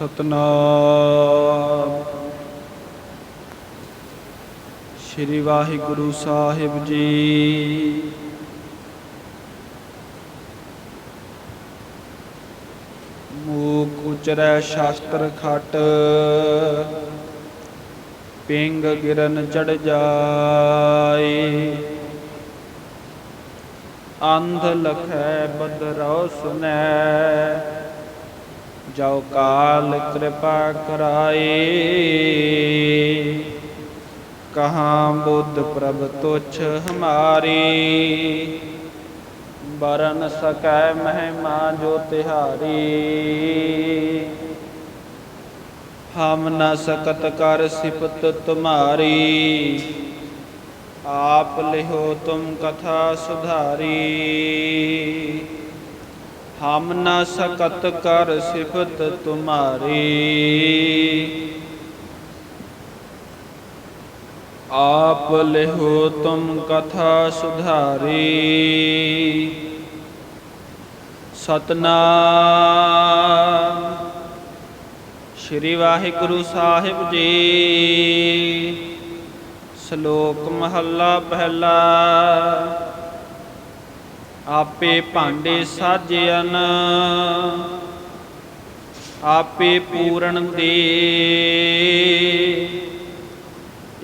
ਸਤਨਾਮ। ਸ੍ਰੀ ਵਾਹਿਗੁਰੂ ਸਾਹਿਬ ਜੀ। ਮੂਕ ਉਚਰੈ ਸ਼ਾਸਤਰ ਖਟ, ਪਿੰਗ ਗਿਰਨ ਚੜ ਜਾਏ। ਅੰਧ ਲਖੈ ਬਦਰਉ ਸੁਨੈ ਜੋ ਕਾਲ ਕਿਰਪਾ ਕਰਾਏ। ਕਹਾਂ ਬੁੱਧ ਪ੍ਰਭ ਤੁਛ ਹਮਾਰੀ। ਬਰਨ ਸਕੈ ਮਹਿਮਾ ਜੋ ਤਿਹਾਰੀ। ਹਮ ਨ ਸਕਤ ਕਰ ਸਿਫਤ ਤੁਮਾਰੀ। ਆਪ ਲਿਹੋ ਤੁਮ ਕਥਾ ਸੁਧਾਰੀ। ਹਮ ਨ ਸਕਤ ਕਰ ਸਿਫਤ ਤੁਮਾਰੀ। ਆਪ ਲਿਹੋ ਤੁਮ ਕਥਾ ਸੁਧਾਰੀ। ਸਤਨਾਮ। ਸ੍ਰੀ ਵਾਹਿਗੁਰੂ ਸਾਹਿਬ ਜੀ। ਸ਼ਲੋਕ ਮਹੱਲਾ ਪਹਿਲਾ। ਆਪੇ ਭਾਂਡੇ ਸਾਜਿਆਨ ਆਪੇ ਪੂਰਨ ਦੇ।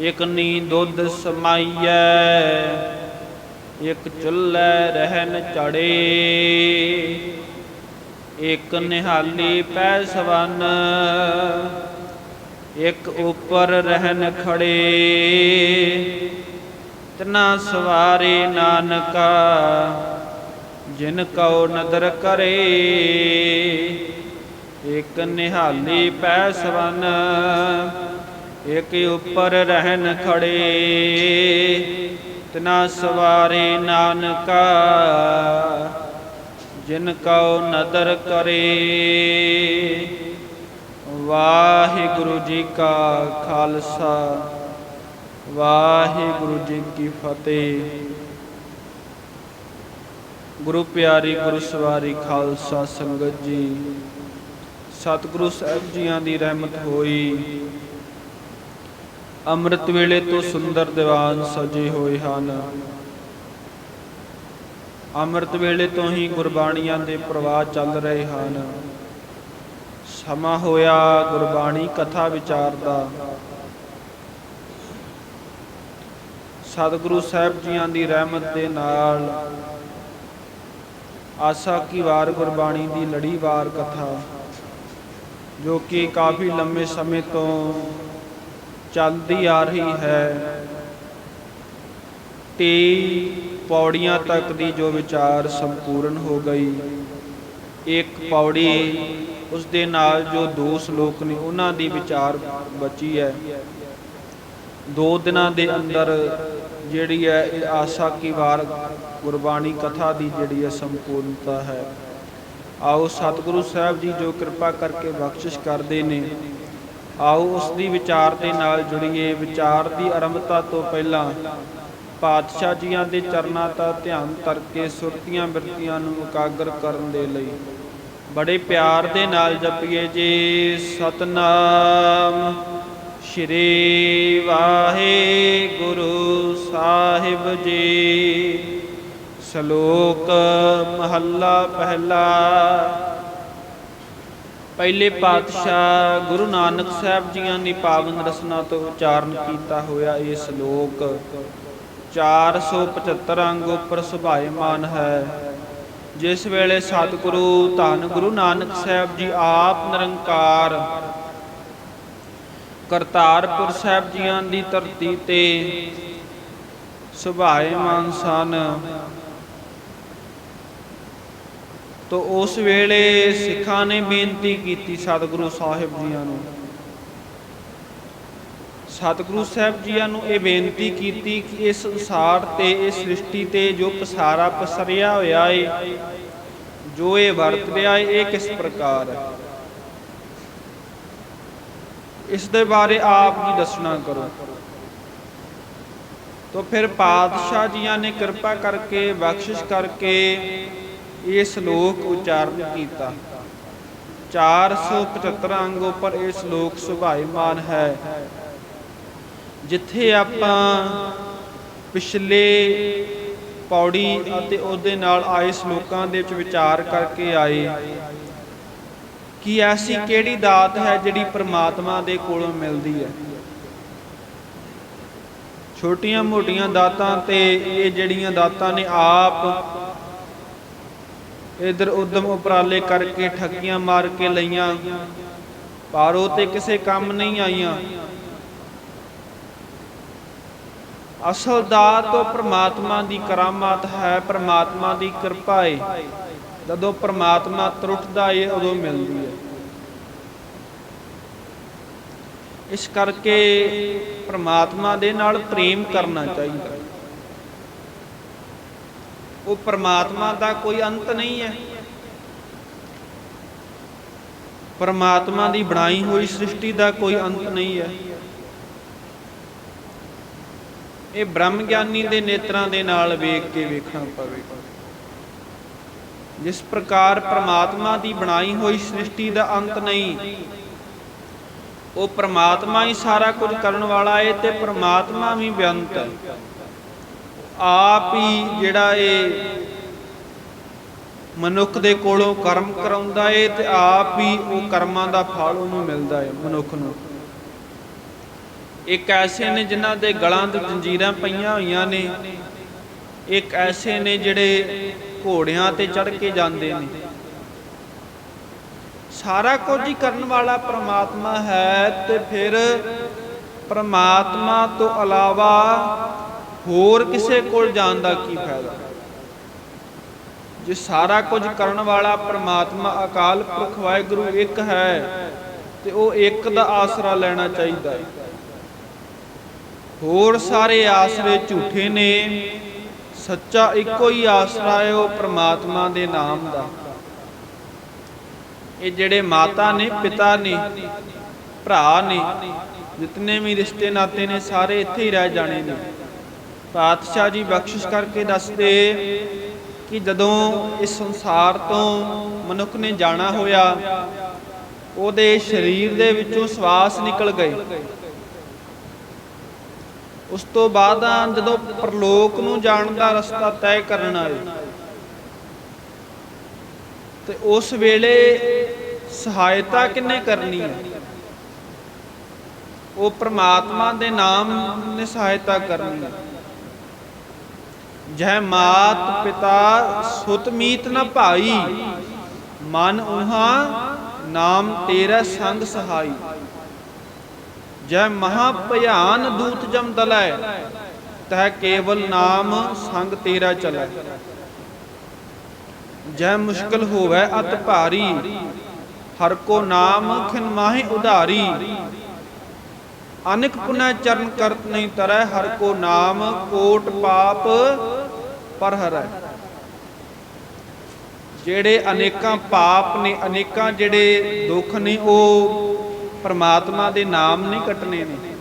ਇਕ ਨੀ ਦੁੱਧ ਸਮਾਈਐ, ਇਕ ਚੁੱਲ੍ਹੇ ਰਹਿਨ ਚੜੇ ਇਕ ਨਿਹਾਲੀ ਪੈ ਸਵਨ, ਇਕ ਉਪਰ ਰਹਿਨ ਖੜੇ। ਤਨਾ ਸਵਾਰੇ ਨਾਨਕਾ ਜਿਨ ਕਉ ਨਦਰ ਕਰੇ, ਇਕ ਨਿਹਾਲੀ ਪੈ ਸਵਨ ਇਕ ਉਪਰ ਰਹਿਨ ਖੜੇ, ਤਨਾ ਸਵਾਰੇ ਨਾਨਕਾ, ਜਿਨ ਕਉ ਨਦਰ ਕਰੇ। ਵਾਹਿਗੁਰੂ ਜੀ ਕਾ ਖਾਲਸਾ, ਵਾਹਿਗੁਰੂ ਜੀ ਕੀ ਫਤਿਹ। ਗੁਰੂ ਪਿਆਰੀ, ਗੁਰੂ ਸਵਾਰੀ, ਖਾਲਸਾ, ਸੰਗਤ ਜੀ। ਸਤਿਗੁਰੂ ਸਾਹਿਬ ਜੀਆਂ ਦੀ ਰਹਿਮਤ ਹੋਈ। ਅੰਮ੍ਰਿਤ ਵੇਲੇ ਤੋਂ ਸੁੰਦਰ ਦੀਵਾਨ ਸਜੇ ਹੋਏ ਹਨ। ਅੰਮ੍ਰਿਤ ਵੇਲੇ ਤੋਂ ਹੀ ਗੁਰਬਾਣੀਆਂ ਦੇ ਪ੍ਰਵਾਹ ਚੱਲ ਰਹੇ ਹਨ। ਸਮਾਂ ਹੋਇਆ ਗੁਰਬਾਣੀ ਕਥਾ ਵਿਚਾਰ ਦਾ। ਸਤਿਗੁਰੂ ਸਾਹਿਬ ਜੀਆਂ ਦੀ ਰਹਿਮਤ ਦੇ ਨਾਲ ਆਸਾ ਕੀ ਵਾਰ ਗੁਰਬਾਣੀ ਦੀ ਲੜੀਵਾਰ ਕਥਾ, ਜੋ ਕਿ ਕਾਫੀ ਲੰਮੇ ਸਮੇਂ ਤੋਂ ਚੱਲਦੀ ਆ ਰਹੀ ਹੈ। ਤੇ ਪੌੜੀਆਂ ਤੱਕ ਦੀ ਜੋ ਵਿਚਾਰ ਸੰਪੂਰਨ ਹੋ ਗਈ, ਇੱਕ ਪੌੜੀ ਉਸ ਦੇ ਨਾਲ ਜੋ ਦੋ ਸ਼ਲੋਕ ਨੇ, ਉਹਨਾਂ ਦੀ ਵਿਚਾਰ ਬਚੀ ਹੈ। ਦੋ ਦਿਨਾਂ ਦੇ ਅੰਦਰ ਜਿਹੜੀ ਹੈ ਇਹ ਆਸਾ ਕੀ ਵਾਰ ਗੁਰਬਾਣੀ ਕਥਾ ਦੀ ਜਿਹੜੀ ਹੈ ਸੰਪੂਰਨਤਾ ਹੈ। ਆਓ ਸਤਿਗੁਰੂ ਸਾਹਿਬ ਜੀ ਜੋ ਕਿਰਪਾ ਕਰਕੇ ਬਖਸ਼ਿਸ਼ ਕਰਦੇ ਨੇ, ਆਓ ਉਸ ਦੀ ਵਿਚਾਰ ਦੇ ਨਾਲ ਜੁੜੀਏ। ਵਿਚਾਰ ਦੀ ਆਰੰਭਤਾ ਤੋਂ ਪਹਿਲਾਂ ਪਾਤਸ਼ਾਹ ਜੀਆਂ ਦੇ ਚਰਨਾਂ ਦਾ ਧਿਆਨ ਕਰਕੇ ਸੁਰਤੀਆਂ ਬਿਰਤੀਆਂ ਨੂੰ ਇਕਾਗਰ ਕਰਨ ਦੇ ਲਈ ਬੜੇ ਪਿਆਰ ਦੇ ਨਾਲ ਜਪੀਏ ਜੀ। ਸਤਨਾਮ ਸ਼੍ਰੀ ਵਾਹਿਗੁਰੂ। ਸਾਹਿਬ ਜੀ। ਸ਼ਲੋਕ ਮਹੱਲਾ ਪਹਿਲਾ। ਪਹਿਲੇ ਪਾਤਸ਼ਾਹ ਗੁਰੂ ਨਾਨਕ ਸਾਹਿਬ ਜੀਆਂ ਦੀ ਪਾਵਨ ਰਸਨਾ ਤੋਂ ਉਚਾਰਨ ਕੀਤਾ ਹੋਇਆ ਇਹ ਸ਼ਲੋਕ। 475 ਅੰਗ ਉੱਪਰ ਸੁਭਾਇਮਾਨ ਹੈ। ਜਿਸ ਵੇਲੇ ਸਤਿਗੁਰੂ ਧੰਨ ਗੁਰੂ ਨਾਨਕ ਸਾਹਿਬ ਜੀ ਆਪ ਨਿਰੰਕਾਰ ਕਰਤਾਰਪੁਰ ਸਾਹਿਬ ਜੀਆਂ ਦੀ ਧਰਤੀ ਤੇ ਸੁਭਾਇਮਾਨ ਸਨ। ਤੋ ਉਸ ਵੇਲੇ ਸਿੱਖਾਂ ਨੇ ਬੇਨਤੀ ਕੀਤੀ ਸਤਿਗੁਰੂ ਸਾਹਿਬ ਜੀਆਂ ਨੂੰ। ਸਤਿਗੁਰੂ ਸਾਹਿਬ ਜੀਆਂ ਨੂੰ ਇਹ ਬੇਨਤੀ ਕੀਤੀ ਕਿ ਇਸ ਸੰਸਾਰ ਤੇ, ਇਸ ਸ੍ਰਿਸ਼ਟੀ ਤੇ ਜੋ ਪਸਾਰਾ ਪਸਰਿਆ ਹੋਇਆ ਏ, ਜੋ ਇਹ ਵਰਤ ਰਿਹਾ ਏ ਇਹ ਕਿਸ ਪ੍ਰਕਾਰ ਹੈ? ਇਸ ਦੇ ਬਾਰੇ ਆਪ ਜੀ ਦੱਸਣਾ ਕਰੋ। ਤੋ ਫਿਰ ਪਾਤਸ਼ਾਹ ਜੀਆਂ ਨੇ ਕਿਰਪਾ ਕਰਕੇ, ਬਖਸ਼ਿਸ਼ ਕਰਕੇ ਇਹ ਸ਼ਲੋਕ ਉਚਾਰਨ ਕੀਤਾ। 475 ਅੰਗ ਉੱਪਰ ਇਹ ਸ਼ਲੋਕ ਸੁਭਾਈਮਾਨ ਹੈ। ਜਿੱਥੇ ਆਪਾਂ ਪਿਛਲੇ ਪੌੜੀ ਅਤੇ ਉਹਦੇ ਨਾਲ ਆਏ ਸ਼ਲੋਕਾਂ ਦੇ ਵਿੱਚ ਵਿਚਾਰ ਕਰਕੇ ਆਏ ਕਿ ਐਸੀ ਕਿਹੜੀ ਦਾਤ ਹੈ ਜਿਹੜੀ ਪ੍ਰਮਾਤਮਾ ਦੇ ਕੋਲੋਂ ਮਿਲਦੀ ਹੈ? ਛੋਟੀਆਂ ਮੋਟੀਆਂ ਦਾਤਾਂ ਤੇ ਇਹ ਜਿਹੜੀਆਂ ਦਾਤਾਂ ਨੇ ਆਪ ਇਧਰ ਉਦਮ ਉਪਰਾਲੇ ਕਰਕੇ ਠੱਗੀਆਂ ਮਾਰ ਕੇ ਲਈਆਂ। ਪਾਰੋ ਤੇ ਕਿਸੇ ਕੰਮ ਨਹੀਂ ਆਈਆਂ। ਅਸਲ ਦਾਤ ਉਹ ਪ੍ਰਮਾਤਮਾ ਦੀ ਕਰਾਮਾਤ ਹੈ, ਪ੍ਰਮਾਤਮਾ ਦੀ ਕਿਰਪਾ ਏ। ਜਦੋਂ ਪ੍ਰਮਾਤਮਾ ਤਰੁੱਠਦਾ ਏ, ਉਦੋਂ ਮਿਲਦੀ ਹੈ ਇਸ ਕਰਕੇ ਪ੍ਰਮਾਤਮਾ ਦੇ ਨਾਲ ਪ੍ਰੇਮ ਕਰਨਾ ਚਾਹੀਦਾ। ਉਹ ਪ੍ਰਮਾਤਮਾ ਦਾ ਕੋਈ ਅੰਤ ਨਹੀਂ ਹੈ। ਪਰਮਾਤਮਾ ਦੀ ਬਣਾਈ ਹੋਈ ਸ੍ਰਿਸ਼ਟੀ ਦਾ ਕੋਈ ਅੰਤ ਨਹੀਂ ਹੈ। ਇਹ ਬ੍ਰਹਮ ਗਿਆਨੀ ਦੇ ਨੇਤਰਾਂ ਦੇ ਨਾਲ ਵੇਖ ਕੇ ਵੇਖਣਾ ਪਵੇ। ਜਿਸ ਪ੍ਰਕਾਰ ਪ੍ਰਮਾਤਮਾ ਦੀ ਬਣਾਈ ਹੋਈ ਸ੍ਰਿਸ਼ਟੀ ਦਾ ਅੰਤ ਨਹੀਂ ਉਹ ਪ੍ਰਮਾਤਮਾ ਹੀ ਸਾਰਾ ਕੁਝ ਕਰਨ ਵਾਲਾ ਹੈ ਤੇ ਪ੍ਰਮਾਤਮਾ ਵੀ ਬੇਅੰਤ ਹੈ। ਆਪ ਹੀ ਜਿਹੜਾ ਇਹ ਮਨੁੱਖ ਦੇ ਕੋਲੋਂ ਕਰਮ ਕਰਾਉਂਦਾ ਏ ਤੇ ਆਪ ਹੀ ਉਹ ਕਰਮਾਂ ਦਾ ਫਲ ਉਹਨੂੰ ਮਿਲਦਾ ਏ ਮਨੁੱਖ ਨੂੰ। ਇੱਕ ਐਸੇ ਨੇ ਜਿਨ੍ਹਾਂ ਦੇ ਗਲਾਂ ਤੇ ਜੰਜੀਰਾਂ ਪਈਆਂ ਹੋਈਆਂ ਨੇ, ਇੱਕ ਐਸੇ ਨੇ ਜਿਹੜੇ ਘੋੜਿਆਂ ਤੇ ਚੜ ਕੇ ਜਾਂਦੇ ਨੇ। ਸਾਰਾ ਕੁਝ ਹੀ ਕਰਨ ਵਾਲਾ ਪ੍ਰਮਾਤਮਾ ਹੈ ਤੇ ਫਿਰ ਪ੍ਰਮਾਤਮਾ ਤੋਂ ਇਲਾਵਾ ਹੋਰ ਕਿਸੇ ਕੋਲ ਜਾਣ ਦਾ ਕੀ ਫਾਇਦਾ? ਜੇ ਸਾਰਾ ਕੁਝ ਕਰਨ ਵਾਲਾ ਪ੍ਰਮਾਤਮਾ ਅਕਾਲ ਪੁਰਖ ਵਾਹਿਗੁਰੂ ਇੱਕ ਹੈ, ਤੇ ਉਹ ਇੱਕ ਦਾ ਆਸਰਾ ਲੈਣਾ ਚਾਹੀਦਾ ਹੈ। ਹੋਰ ਸਾਰੇ ਆਸਰੇ ਝੂਠੇ ਨੇ, ਸੱਚਾ ਇੱਕੋ ਹੀ ਆਸਰਾ ਹੈ ਉਹ ਪ੍ਰਮਾਤਮਾ ਦੇ ਨਾਮ ਦਾ। ਇਹ ਜਿਹੜੇ ਮਾਤਾ ਨੇ, ਪਿਤਾ ਨੇ, ਭਰਾ ਨੇ, ਜਿਤਨੇ ਵੀ ਰਿਸ਼ਤੇ ਨਾਤੇ ਨੇ, ਸਾਰੇ ਇੱਥੇ ਹੀ ਰਹਿ ਜਾਣੇ ਨੇ। ਪਾਤਸ਼ਾਹ ਜੀ ਬਖਸ਼ਿਸ਼ ਕਰਕੇ ਦੱਸਦੇ ਕਿ ਜਦੋਂ ਇਸ ਸੰਸਾਰ ਤੋਂ ਮਨੁੱਖ ਨੇ ਜਾਣਾ ਹੋਇਆ, ਉਹਦੇ ਸਰੀਰ ਦੇ ਵਿੱਚੋਂ ਸਵਾਸ ਨਿਕਲ ਗਏ। ਉਸ ਤੋਂ ਬਾਅਦ ਜਦੋਂ ਪ੍ਰਲੋਕ ਨੂੰ ਜਾਣ ਦਾ ਰਸਤਾ ਤੈਅ ਕਰਨ ਆਏ ਤੇ ਉਸ ਵੇਲੇ ਸਹਾਇਤਾ ਕਿੰਨੇ ਕਰਨੀ ਹੈ? ਉਹ ਪ੍ਰਮਾਤਮਾ ਦੇ ਨਾਮ ਨੇ ਸਹਾਇਤਾ ਕਰਨੀ ਹੈ। ਜਹ ਮਾਤ ਪਿਤਾ ਸੁਤ ਮੀਤ ਨ ਭਾਈ, ਮਨ ਉਹਾ ਨਾਮ ਤੇਰਾ ਸੰਗ ਸਹਾਈ। ਜੈ ਮਹਾ ਭਿਆਨ ਦੂਤ ਜਮ ਦਲੈ, ਤਹ ਕੇਵਲ ਨਾਮ ਸੰਗ ਤੇਰਾ ਚਲੈ। ਜੈ ਮੁਸ਼ਕਲ ਹੋਵੇ ਅਤ ਭਾਰੀ, ਹਰ ਕੋ ਨਾਮ ਖਿਨ ਮਾਹੇ ਉਧਾਰੀ। ਅਨੇਕ ਪੁਨਾ ਚਰਨ ਕਰਤ ਨਹੀਂ ਤਰੈ, ਹਰ ਕੋ ਨਾਮ ਕੋਟ ਪਾਪ ਪਰ ਹਰੈ। ਜਿਹੜੇ ਅਨੇਕਾਂ ਪਾਪ ਨੇ, ਅਨੇਕਾਂ ਜਿਹੜੇ ਦੁੱਖ ਨੇ, ਉਹ ਪਰਮਾਤਮਾ ਦੇ ਨਾਮ ਨਹੀਂ ਕੱਟਣੇ ਨੇ।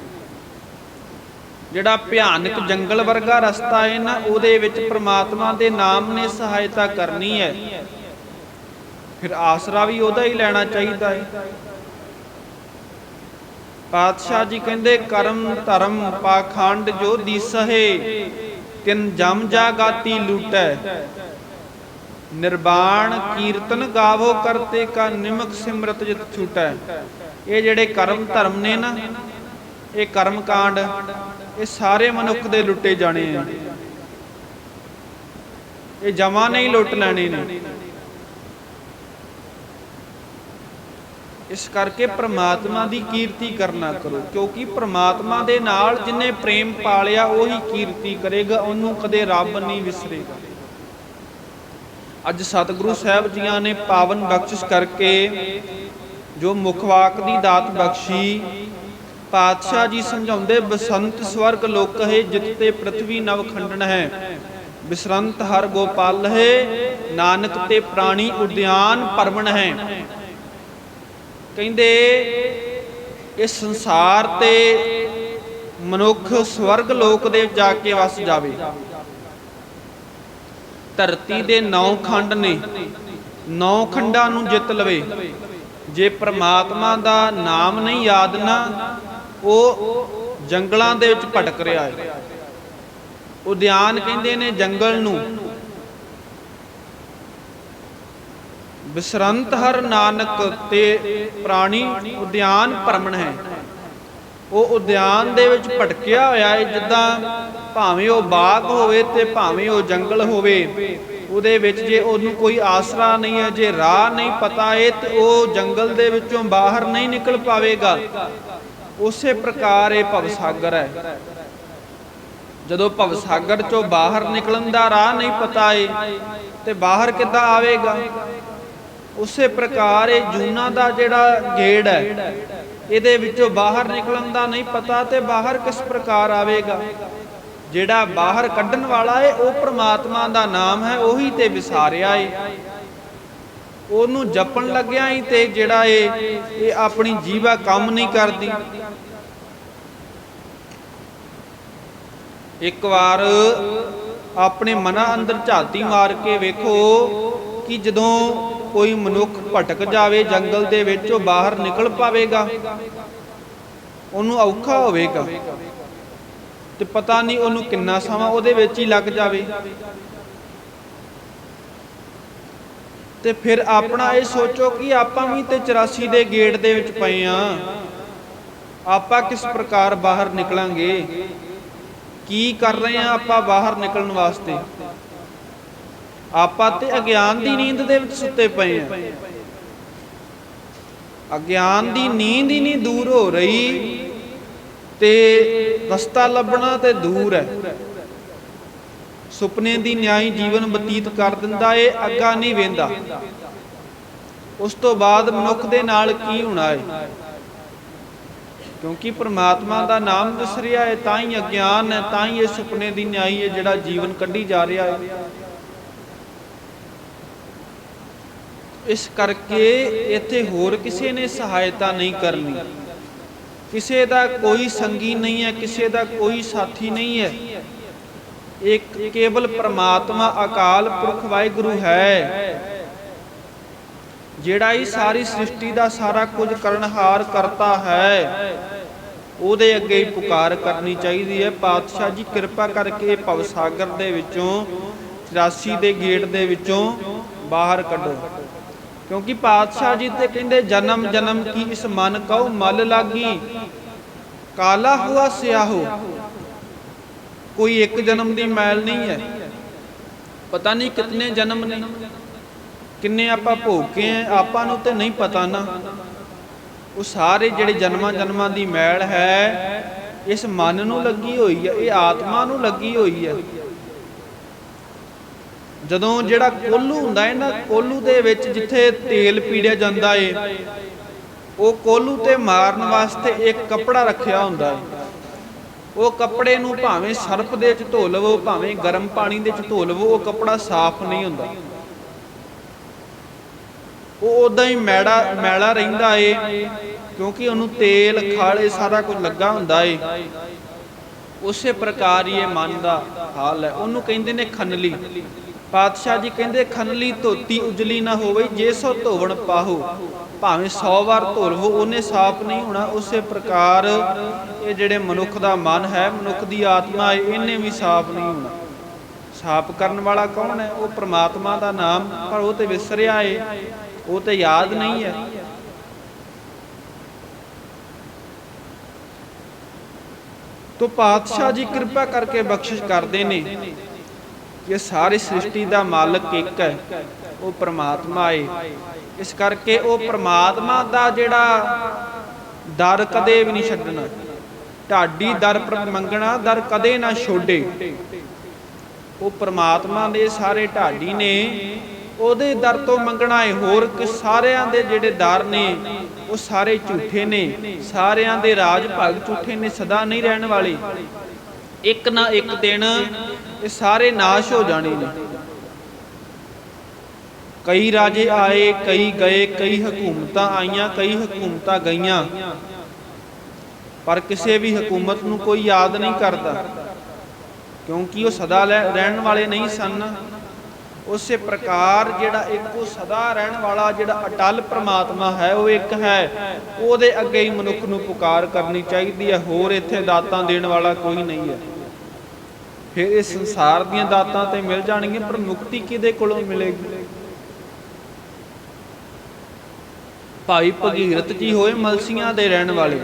ਜਿਹੜਾ ਭਿਆਨਕ ਜੰਗਲ ਵਰਗਾ ਰਸਤਾ ਹੈ ਨਾ, ਉਹਦੇ ਵਿੱਚ ਪ੍ਰਮਾਤਮਾ ਦੇ ਨਾਮ ਨੇ ਸਹਾਇਤਾ ਕਰਨੀ ਹੈ। ਫਿਰ ਆਸਰਾ ਵੀ ਉਹਦਾ ਹੀ ਲੈਣਾ ਚਾਹੀਦਾ ਹੈ। ਪਾਤਸ਼ਾਹ ਜੀ ਕਹਿੰਦੇ, ਕਰਮ ਧਰਮ ਪਾਖੰਡ ਜੋ ਦੀਸਹੇ, ਤਿੰਨ ਜਮ ਜਾਗਾਤੀ ਲੂਟੈ। ਨਿਰਵਾਣ ਕੀਰਤਨ ਗਾਵੋ ਕਰਤੇ ਕਾ ਨਿਮਕ ਸਿਮਰਤ ਜਿਤ ਛੂਟੈ। ਇਹ ਜਿਹੜੇ ਕਰਮ ਧਰਮ ਨੇ ਨਾ, ਇਹ ਕਰਮ ਕਾਂਡ। ਇਹ ਸਾਰੇ ਮਨੁੱਖ ਦੇ ਲੁੱਟੇ ਜਾਣੇ ਆ। ਇਹ ਜਮਾ ਨਹੀਂ ਲੁੱਟ ਲੈਣੇ ਨੇ। ਇਸ ਕਰਕੇ ਪ੍ਰਮਾਤਮਾ ਦੀ ਕੀਰਤੀ ਕਰਨਾ ਕਰੋ, ਕਿਉਂਕਿ ਪ੍ਰਮਾਤਮਾ ਦੇ ਨਾਲ ਜਿਨੇ ਪ੍ਰੇਮ ਪਾਲਿਆ ਉਹੀ ਕੀਰਤੀ ਕਰੇਗਾ, ਉਹਨੂੰ ਕਦੇ ਰੱਬ ਨਹੀਂ ਵਿਸਰੇਗਾ। ਅੱਜ ਸਤਿਗੁਰੂ ਸਾਹਿਬ ਜੀਆਂ ਨੇ ਪਾਵਨ ਬਖਸ਼ਿਸ਼ ਕਰਕੇ ਜੋ ਮੁਖਵਾਕ ਦੀ ਦਾਤ ਬਖਸ਼ੀ ਪਾਤਸ਼ਾਹ ਜੀ ਸਮਝਾਉਂਦੇ, ਬਸੰਤ ਸਵਰਗ ਲੋਕ ਹੈ ਜਿੱਤੇ ਪ੍ਰithvi ਨਵ ਖੰਡਨ ਹੈ। ਬਿਸਰੰਤ ਹਰ ਗੋਪਾਲ ਹੈ, ਨਾਨਕ ਤੇ ਪ੍ਰਾਣੀ ਉਦਿਆਨ ਪਰਵਣ ਹੈ। ਕਹਿੰਦੇ, ਇਸ ਸੰਸਾਰ ਤੇ ਮਨੁੱਖ ਸਵਰਗ ਲੋਕ ਦੇ ਜਾ ਕੇ ਵਸ ਜਾਵੇ। ਧਰਤੀ ਦੇ ਨੌ ਖੰਡ ਨੇ, ਨੌ ਖੰਡਾਂ ਨੂੰ ਜਿੱਤ ਲਵੇ। ਜੇ ਪ੍ਰਮਾਤਮਾ ਦਾ ਨਾਮ ਨਹੀਂ ਯਾਦ ਨਾ ਉਹ ਜੰਗਲਾਂ ਦੇ ਵਿੱਚ ਭਟਕ ਰਿਹਾ ਹੈ। ਉਦਿਆਨ ਕਹਿੰਦੇ ਨੇ ਜੰਗਲ ਨੂੰ। ਬਿਸਰੰਤ ਹਰ ਨਾਨਕ ਤੇ ਪ੍ਰਾਣੀ ਉਦਿਆਨ ਭਰਮਣ ਹੈ। ਉਹ ਉਦਿਆਨ ਦੇ ਵਿੱਚ ਭਟਕਿਆ ਹੋਇਆ ਹੈ, ਜਿੱਦਾਂ ਭਾਵੇਂ ਉਹ ਬਾਗ ਹੋਵੇ ਤੇ ਭਾਵੇਂ ਉਹ ਜੰਗਲ ਹੋਵੇ, ਉਹਦੇ ਵਿੱਚ ਜੇ ਉਹਨੂੰ ਕੋਈ ਆਸਰਾ ਨਹੀਂ ਹੈ, ਜੇ ਰਾਹ ਨਹੀਂ ਪਤਾ ਹੈ, ਤੇ ਉਹ ਜੰਗਲ ਦੇ ਵਿੱਚੋਂ ਬਾਹਰ ਨਹੀਂ ਨਿਕਲ ਪਾਵੇਗਾ। ਉਸੇ ਪ੍ਰਕਾਰ ਇਹ ਭਵਸਾਗਰ ਹੈ। ਜਦੋਂ ਭਵਸਾਗਰ ਚੋਂ ਬਾਹਰ ਨਿਕਲਣ ਦਾ ਰਾਹ ਨਹੀਂ ਪਤਾ ਏ, ਤੇ ਬਾਹਰ ਕਿੱਦਾਂ ਆਵੇਗਾ? ਉਸੇ ਪ੍ਰਕਾਰ ਇਹ ਜੂਨਾ ਦਾ ਜਿਹੜਾ ਗੇੜ ਹੈ, ਇਹਦੇ ਵਿੱਚੋਂ ਬਾਹਰ ਨਿਕਲਣ ਦਾ ਨਹੀਂ ਪਤਾ ਤੇ ਬਾਹਰ ਕਿਸ ਪ੍ਰਕਾਰ ਆਵੇਗਾ? ਜਿਹੜਾ ਬਾਹਰ ਕੱਢਣ ਵਾਲਾ ਏ, ਉਹ ਪ੍ਰਮਾਤਮਾ ਦਾ ਨਾਮ ਹੈ, ਉਹੀ ਤੇ ਵਿਸਾਰਿਆ ਏ। ਉਹਨੂੰ ਜਪਣ ਲੱਗਿਆ ਹੀ ਤੇ ਜਿਹੜਾ ਏ, ਇਹ ਆਪਣੀ ਜੀਵਾ ਕੰਮ ਨਹੀਂ ਕਰਦੀ। ਇੱਕ ਵਾਰ ਆਪਣੇ ਮਨਾਂ ਅੰਦਰ ਝਾਤੀ ਮਾਰ ਕੇ ਵੇਖੋ ਕਿ ਜਦੋਂ ਕੋਈ ਮਨੁੱਖ ਭਟਕ ਜਾਵੇ, ਜੰਗਲ ਦੇ ਵਿੱਚ ਉਹ ਬਾਹਰ ਨਿਕਲ ਪਾਵੇਗਾ। ਉਹਨੂੰ ਔਖਾ ਹੋਵੇਗਾ। ਤੇ ਪਤਾ ਨਹੀਂ ਉਹਨੂੰ ਕਿੰਨਾ ਸਮਾਂ ਉਹਦੇ ਵਿੱਚ ਹੀ ਲੱਗ ਜਾਵੇ। ਤੇ ਫਿਰ ਆਪਣਾ ਇਹ ਸੋਚੋ ਕਿ ਆਪਾਂ ਵੀ ਤੇ 84 ਦੇ ਗੇਟ ਦੇ ਵਿੱਚ ਪਏ ਆ। ਆਪਾਂ ਕਿਸ ਪ੍ਰਕਾਰ ਬਾਹਰ ਨਿਕਲਾਂਗੇ? ਕੀ ਕਰ ਰਹੇ ਆ ਆਪਾਂ ਬਾਹਰ ਨਿਕਲਣ ਵਾਸਤੇ? ਆਪਾਂ ਤੇ ਅਗਿਆਨ ਦੀ ਨੀਂਦ ਦੇ ਵਿੱਚ ਸੁੱਤੇ ਪਏ ਆ। ਅਗਿਆਨ ਦੀ ਨੀਂਦ ਹੀ ਨਹੀਂ ਦੂਰ ਹੋ ਰਹੀ ਤੇ ਰਸਤਾ ਲੱਭਣਾ ਤੇ ਦੂਰ ਹੈ। ਸੁਪਨੇ ਦੀ ਨਿਆਈ ਜੀਵਨ ਬਤੀਤ ਕਰ ਦਿੰਦਾ ਏ, ਅੱਗਾ ਨਹੀਂ ਵੇਂਦਾ। ਉਸ ਤੋਂ ਬਾਅਦ ਮਨੁੱਖ ਦੇ ਨਾਲ ਕੀ ਹੋਣਾ ਹੈ ਕਿਉਂਕਿ ਪ੍ਰਮਾਤਮਾ ਦਾ ਨਾਮ ਵਿਸਰਿਆ ਹੈ ਤਾਂ ਹੀ ਅਗਿਆਨ ਹੈ, ਤਾਂ ਹੀ ਇਹ ਸੁਪਨੇ ਦੀ ਨਿਆਈ ਹੈ ਜਿਹੜਾ ਜੀਵਨ ਕੱਢੀ ਜਾ ਰਿਹਾ ਹੈ ਇਸ ਕਰਕੇ ਇੱਥੇ ਹੋਰ ਕਿਸੇ ਨੇ ਸਹਾਇਤਾ ਨਹੀਂ ਕਰਨੀ। ਕਿਸੇ ਦਾ ਕੋਈ ਸੰਗੀ ਨਹੀਂ ਹੈ, ਕਿਸੇ ਦਾ ਕੋਈ ਸਾਥੀ ਨਹੀਂ ਹੈ। ਇੱਕ ਕੇਵਲ ਪ੍ਰਮਾਤਮਾ ਅਕਾਲ ਪੁਰਖ ਵਾਹਿਗੁਰੂ ਹੈ। ਜਿਹੜਾ ਹੀ ਸਾਰੀ ਸ੍ਰਿਸ਼ਟੀ ਦਾ ਸਾਰਾ ਕੁਝ ਕਰਨਹਾਰ ਕਰਤਾ ਹੈ, ਉਹਦੇ ਅੱਗੇ ਹੀ ਪੁਕਾਰ ਕਰਨੀ ਚਾਹੀਦੀ ਹੈ। ਪਾਤਸ਼ਾਹ ਜੀ, ਕਿਰਪਾ ਕਰਕੇ ਭਵ ਸਾਗਰ ਦੇ ਵਿੱਚੋਂ 84 ਦੇ ਗੇਟ ਦੇ ਵਿੱਚੋਂ ਬਾਹਰ ਕੱਢੋ। ਕਿਉਂਕਿ ਪਾਤਸ਼ਾਹ ਜੀ ਤੇ ਕਹਿੰਦੇ, ਜਨਮ ਜਨਮ ਕੀ ਇਸ ਮਨ ਕਉ ਮਲ ਲਾਗੀ? ਕਾਲਾ ਹੁਆ ਸਿਆਹੋ। ਕੋਈ ਇੱਕ ਜਨਮ ਦੀ ਮੈਲ ਨਹੀਂ ਹੈ। ਪਤਾ ਨਹੀਂ ਕਿੰਨੇ ਜਨਮ ਨੇ। ਕਿੰਨੇ ਆਪਾਂ ਭੋਗੇ ਆ ਆਪਾਂ ਨੂੰ ਤੇ ਨਹੀਂ ਪਤਾ ਨਾ। ਉਹ ਸਾਰੇ ਜਿਹੜੇ ਜਨਮਾਂ ਜਨਮਾਂ ਦੀ ਮੈਲ ਹੈ, ਇਸ ਮਨ ਨੂੰ ਲੱਗੀ ਹੋਈ ਹੈ, ਇਹ ਆਤਮਾ ਨੂੰ ਲੱਗੀ ਹੋਈ ਹੈ। ਜਦੋਂ ਜਿਹੜਾ ਕੋਲੂ ਹੁੰਦਾ ਹੈ ਨਾ, ਕੋਲੂ ਦੇ ਵਿੱਚ ਜਿੱਥੇ ਤੇਲ ਪੀੜਿਆ ਜਾਂਦਾ ਏ, ਉਹ ਕੋਲੂ ਤੇ ਮਾਰਨ ਵਾਸਤੇ ਇੱਕ ਕੱਪੜਾ ਰੱਖਿਆ ਹੁੰਦਾ ਹੈ ਉਹ ਕੱਪੜੇ ਨੂੰ ਭਾਵੇਂ ਸਰਫ ਦੇ ਵਿੱਚ ਧੋ ਲਵੋ, ਭਾਵੇਂ ਗਰਮ ਪਾਣੀ ਦੇ ਵਿੱਚ ਧੋ ਲਵੋ, ਉਹ ਕੱਪੜਾ ਸਾਫ਼ ਨਹੀਂ ਹੁੰਦਾ। ਉਹ ਉਦਾਂ ਹੀ ਮੈੜਾ, ਮੈਲਾ ਰਹਿੰਦਾ ਏ, ਕਿਉਂਕਿ ਉਹਨੂੰ ਤੇਲ, ਖਾਲੇ ਸਾਰਾ ਕੁਝ ਲੱਗਾ ਹੁੰਦਾ ਏ। ਉਸੇ ਪ੍ਰਕਾਰ ਹੀ ਇਹ ਮਨ ਦਾ ਹਾਲ ਹੈ। ਉਹਨੂੰ ਕਹਿੰਦੇ ਨੇ ਖਨਲੀ। ਪਾਤਸ਼ਾਹ ਜੀ ਕਹਿੰਦੇ, ਖਨਲੀ ਧੋਤੀ ਉਜਲੀ ਨਾ ਹੋਵੇ, ਜੇ ਸੋ ਧੋਵਣ ਪਾਹੋ। ਭਾਵੇਂ 100 ਵਾਰ ਧੋ ਲਵੋ ਉਹਨੇ ਸਾਫ਼ ਨਹੀਂ ਹੋਣਾ। ਉਸੇ ਪ੍ਰਕਾਰ ਇਹ ਜਿਹੜੇ ਮਨੁੱਖ ਦਾ ਮਨ ਹੈ, ਮਨੁੱਖ ਦੀ ਆਤਮਾ ਹੈ, ਇਹਨੇ ਵੀ ਸਾਫ਼ ਨਹੀਂ ਹੋਣਾ। ਸਾਫ਼ ਕਰਨ ਵਾਲਾ ਕੌਣ ਹੈ? ਉਹ ਪ੍ਰਮਾਤਮਾ ਦਾ ਨਾਮ, ਪਰ ਉਹ ਤੇ ਵਿਸਰਿਆ ਏ। ਉਹ ਤੇ ਯਾਦ ਨਹੀਂ ਹੈ। ਤੋ ਪਾਤਸ਼ਾਹ ਜੀ ਕਿਰਪਾ ਕਰਕੇ ਬਖਸ਼ਿਸ਼ ਕਰਦੇ ਨੇ। ਕਿ ਸਾਰੀ ਸ੍ਰਿਸ਼ਟੀ ਦਾ ਮਾਲਕ ਇੱਕ ਹੈ, ਉਹ ਪ੍ਰਮਾਤਮਾ ਏ। ਇਸ ਕਰਕੇ ਉਹ ਪ੍ਰਮਾਤਮਾ ਦਾ ਜਿਹੜਾ ਦਰ ਕਦੇ ਵੀ ਨਹੀਂ ਛੱਡਣਾ। ਢਾਡੀ ਦਰ ਪਰ, ਮੰਗਣਾ ਦਰ ਕਦੇ ਨਾ ਛੋਡੇ। ਉਹ ਪ੍ਰਮਾਤਮਾ ਦੇ ਸਾਰੇ ਢਾਡੀ ਨੇ, ਉਹਦੇ ਦਰ ਤੋਂ ਮੰਗਣਾ ਹੈ ਹੋਰ ਕਿ ਸਾਰਿਆਂ ਦੇ ਜਿਹੜੇ ਦਰ ਨੇ, ਉਹ ਸਾਰੇ ਝੂਠੇ ਨੇ। ਸਾਰਿਆਂ ਦੇ ਰਾਜ ਭਾਗ ਝੂਠੇ ਨੇ, ਸਦਾ ਨਹੀਂ ਰਹਿਣ ਵਾਲੇ। ਇੱਕ ਨਾ ਇੱਕ ਦਿਨ ਇਹ ਸਾਰੇ ਨਾਸ਼ ਹੋ ਜਾਣੇ ਨੇ। ਕਈ ਰਾਜੇ ਆਏ, ਕਈ ਗਏ, ਕਈ ਹਕੂਮਤਾਂ ਆਈਆਂ, ਕਈ ਹਕੂਮਤਾਂ ਗਈਆਂ। ਪਰ ਕਿਸੇ ਵੀ ਹਕੂਮਤ ਨੂੰ ਕੋਈ ਯਾਦ ਨਹੀਂ ਕਰਦਾ, ਕਿਉਂਕਿ ਉਹ ਸਦਾ ਰਹਿਣ ਵਾਲੇ ਨਹੀਂ ਸਨ। ਉਸੇ ਪ੍ਰਕਾਰ ਜਿਹੜਾ ਇੱਕ ਉਹ ਸਦਾ ਰਹਿਣ ਵਾਲਾ, ਜਿਹੜਾ ਅਟਲ ਪ੍ਰਮਾਤਮਾ ਹੈ, ਉਹ ਇੱਕ ਹੈ। ਉਹਦੇ ਅੱਗੇ ਹੀ ਮਨੁੱਖ ਨੂੰ ਪੁਕਾਰ ਕਰਨੀ ਚਾਹੀਦੀ ਹੈ। ਹੋਰ ਇੱਥੇ ਦਾਤਾਂ ਦੇਣ ਵਾਲਾ ਕੋਈ ਨਹੀਂ ਹੈ। ਫਿਰ ਇਹ ਸੰਸਾਰ ਦੀਆਂ ਦਾਤਾਂ ਤੇ ਮਿਲ ਜਾਣਗੀਆਂ, ਪਰ ਮੁਕਤੀ ਕਿਹਦੇ ਕੋਲੋਂ ਮਿਲੇਗੀ? ਭਾਈ ਭਗੀਰਥ ਜੀ ਹੋਏ ਮਲਸੀਆਂ ਦੇ ਰਹਿਣ ਵਾਲੇ।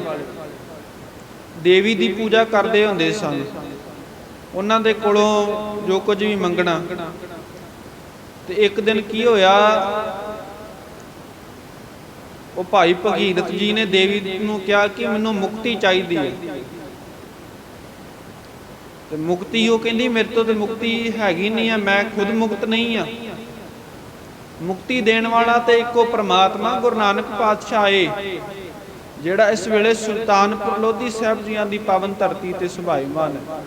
ਦੇਵੀ ਦੀ ਪੂਜਾ ਕਰਦੇ ਹੁੰਦੇ ਸਨ। ਉਹਨਾਂ ਦੇ ਕੋਲੋਂ ਜੋ ਕੁਝ ਵੀ ਮੰਗਣਾ। ਤੇ ਇੱਕ ਦਿਨ ਕੀ ਹੋਇਆ? ਉਹ ਭਾਈ ਭਗੀਰਥ ਜੀ ਨੇ ਦੇਵੀ ਨੂੰ ਕਿਹਾ ਕਿ ਮੈਨੂੰ ਮੁਕਤੀ ਚਾਹੀਦੀ ਹੈ। ਤੇ ਮੁਕਤੀ ਉਹ ਕਹਿੰਦੀ, ਮੇਰੇ ਤੋਂ ਤੇ ਮੁਕਤੀ ਹੈਗੀ ਨਹੀਂ ਆ, ਮੈਂ ਖੁਦ ਮੁਕਤ ਨਹੀਂ ਆ। ਮੁਕਤੀ ਦੇਣ ਵਾਲਾ ਤੇ ਇੱਕੋ ਪ੍ਰਮਾਤਮਾ, ਗੁਰੂ ਨਾਨਕ ਪਾਤਸ਼ਾਹ ਏ, ਜਿਹੜਾ ਇਸ ਵੇਲੇ ਸੁਲਤਾਨਪੁਰ ਲੋਧੀ ਸਾਹਿਬ ਜੀਆਂ ਦੀ ਪਾਵਨ ਧਰਤੀ ਤੇ ਸੁਭਾਈਮਾਨ ਹੈ।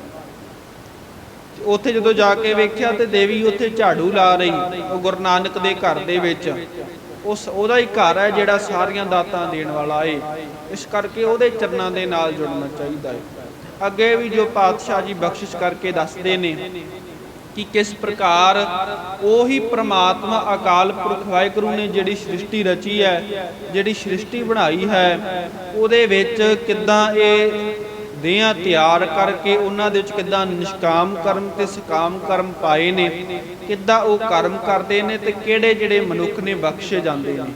ਉੱਥੇ ਜਦੋਂ ਜਾ ਕੇ ਵੇਖਿਆ ਤੇ ਦੇਵੀ ਉੱਥੇ ਝਾੜੂ ਲਾ ਰਹੀ, ਉਹ ਗੁਰੂ ਨਾਨਕ ਦੇ ਘਰ ਦੇ ਵਿੱਚ। ਉਸ, ਉਹਦਾ ਹੀ ਘਰ ਹੈ ਜਿਹੜਾ ਸਾਰੀਆਂ ਦਾਤਾਂ ਦੇਣ ਵਾਲਾ ਏ। ਇਸ ਕਰਕੇ ਉਹਦੇ ਚਰਨਾਂ ਦੇ ਨਾਲ ਜੁੜਨਾ ਚਾਹੀਦਾ ਹੈ ਅੱਗੇ ਵੀ ਜੋ ਪਾਤਸ਼ਾਹ ਜੀ ਬਖਸ਼ਿਸ਼ ਕਰਕੇ ਦੱਸਦੇ ਨੇ ਕਿ ਕਿਸ ਪ੍ਰਕਾਰ ਉਹੀ ਪ੍ਰਮਾਤਮਾ ਅਕਾਲ ਪੁਰਖ ਵਾਹਿਗੁਰੂ ਨੇ ਜਿਹੜੀ ਸ੍ਰਿਸ਼ਟੀ ਰਚੀ ਹੈ, ਜਿਹੜੀ ਸ੍ਰਿਸ਼ਟੀ ਬਣਾਈ ਹੈ, ਉਹਦੇ ਵਿੱਚ ਕਿੱਦਾਂ ਇਹ ਦੇਹਾਂ ਤਿਆਰ ਕਰਕੇ ਉਹਨਾਂ ਦੇ ਵਿੱਚ ਕਿੱਦਾਂ ਨਿਸ਼ਕਾਮ ਕਰਮ ਤੇ ਸਕਾਮ ਕਰਮ ਪਾਏ ਨੇ, ਕਿੱਦਾਂ ਉਹ ਕਰਮ ਕਰਦੇ ਨੇ ਤੇ ਕਿਹੜੇ ਜਿਹੜੇ ਮਨੁੱਖ ਨੇ ਬਖਸ਼ੇ ਜਾਂਦੇ ਨੇ।